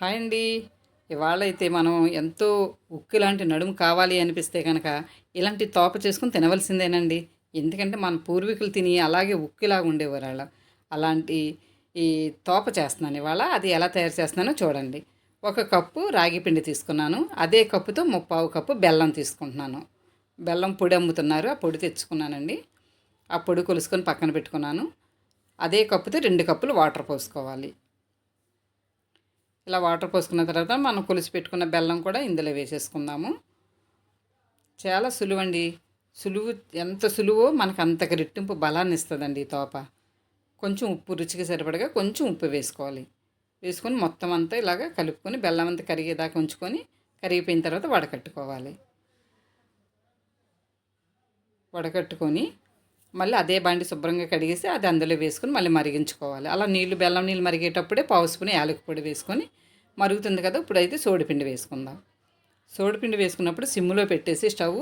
Hi అండి. ఇవాళ అయితే మనం ఎంతో ఉక్కు లాంటి నడుము కావాలి అనిపిస్తే కనుక ఇలాంటి తోప చేసుకుని తినవలసిందేనండి. ఎందుకంటే మన పూర్వీకులు తిని అలాగే ఉక్కిలాగా ఉండేవారు వాళ్ళ అలాంటి ఈ తోప చేస్తున్నాను ఇవాళ. అది ఎలా తయారు చేస్తున్నానో చూడండి. ఒక కప్పు రాగి పిండి తీసుకున్నాను. అదే కప్పుతో ముప్పావు కప్పు బెల్లం తీసుకుంటున్నాను. బెల్లం పొడి అమ్ముతున్నారు. ఆ పొడి తెచ్చుకున్నానండి. ఆ పొడి కొలుసుకొని పక్కన పెట్టుకున్నాను. అదే కప్పుతో రెండు కప్పులు వాటర్ పోసుకోవాలి. ఇలా వాటర్ పోసుకున్న తర్వాత మనం కొలిసి పెట్టుకున్న బెల్లం కూడా ఇందులో వేసేసుకుందాము. చాలా సులువండి. సులువు ఎంత సులువో మనకు అంతకు రెట్టింపు బలాన్ని ఇస్తుందండి ఈ తోప. కొంచెం ఉప్పు రుచికి సరిపడగా కొంచెం ఉప్పు వేసుకోవాలి. వేసుకొని మొత్తం అంతా ఇలాగ కలుపుకొని బెల్లం అంతా కరిగేదాకా ఉంచుకొని కరిగిపోయిన తర్వాత వడకట్టుకోవాలి. వడకట్టుకొని మళ్ళీ అదే బండి శుభ్రంగా కడిగేసి అది అందులో వేసుకుని మళ్ళీ మరిగించుకోవాలి. అలా నీళ్ళు బెల్లం నీళ్ళు మరిగేటప్పుడే పావు స్పూన్ యాలకి పొడి వేసుకొని మరుగుతుంది కదా ఇప్పుడైతే సోడిపిండి వేసుకుందాం. సోడిపిండి వేసుకున్నప్పుడు సిమ్లో పెట్టేసి స్టవ్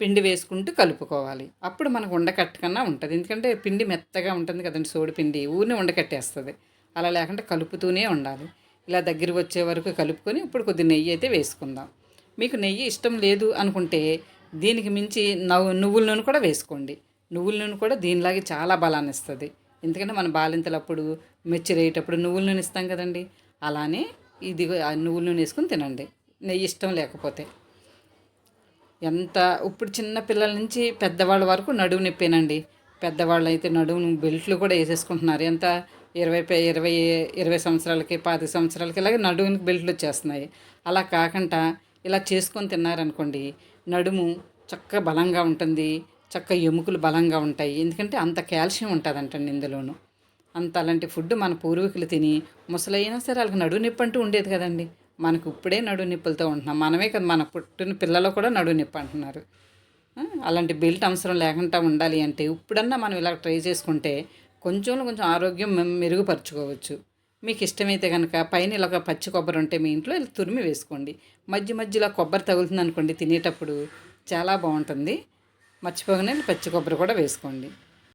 పిండి వేసుకుంటూ కలుపుకోవాలి. అప్పుడు మనకు ఉండకట్టకన్నా ఉంటుంది. ఎందుకంటే పిండి మెత్తగా ఉంటుంది కదండి సోడిపిండి ఊరిని ఉండకట్టేస్తుంది అలా లేకుండా కలుపుతూనే ఉండాలి. ఇలా దగ్గరికి వచ్చే వరకు కలుపుకొని ఇప్పుడు కొద్ది నెయ్యి అయితే వేసుకుందాం. మీకు నెయ్యి ఇష్టం లేదు అనుకుంటే దీనికి మించి నవ్వు నువ్వుల నూనె కూడా వేసుకోండి. నువ్వుల నూనె కూడా దీనిలాగే చాలా బలాన్ని ఇస్తుంది ఎందుకంటే మన బాలింతలప్పుడు మెచ్చరేటప్పుడు నువ్వుల నూనె ఇస్తాం కదండి. అలానే ఇది ఆ నువ్వుల నూనె వేసుకుని తినండి. నెయ్యి ఇష్టం లేకపోతే. ఎంత ఇప్పుడు చిన్న పిల్లల నుంచి పెద్దవాళ్ళ వరకు నడువు నొప్పేనండి. పెద్దవాళ్ళు అయితే నడుము బెల్ట్లు కూడా వేసేసుకుంటున్నారు. ఎంత? ఇరవై ఇరవై ఇరవై సంవత్సరాలకి పాతి సంవత్సరాలకి ఇలాగే నడుముకి బెల్ట్లు వచ్చేస్తున్నాయి. అలా కాకుండా ఇలా చేసుకొని తిన్నారనుకోండి నడుము చక్కగా బలంగా ఉంటుంది. చక్క ఎముకలు బలంగా ఉంటాయి. ఎందుకంటే అంత కాల్షియం ఉంటుందంటండి ఇందులోనూ అంత అలాంటి ఫుడ్ మన పూర్వీకులు తిని ముసలైనా సరే వాళ్ళకి నడువు నొప్పి అంటూ ఉండేది కదండి. మనకు ఇప్పుడే నడువు నొప్పులతో ఉంటున్నాం. మనమే కదా మన పుట్టిన పిల్లలు కూడా నడువు నొప్పి అంటున్నారు. అలాంటి బెల్ట్ అవసరం లేకుండా ఉండాలి అంటే ఇప్పుడన్నా మనం ఇలా ట్రై చేసుకుంటే కొంచెం కొంచెం ఆరోగ్యం మెరుగుపరచుకోవచ్చు మెరుగుపరుచుకోవచ్చు. మీకు ఇష్టమైతే కనుక పైన ఇలా ఒక పచ్చి కొబ్బరి ఉంటే మీ ఇంట్లో ఇలా తురిమి వేసుకోండి. మధ్య మధ్యలో కొబ్బరి తగులుతుంది అనుకోండి తినేటప్పుడు చాలా బాగుంటుంది. మర్చిపోగానే పచ్చి కొబ్బరి కూడా వేసుకోండి.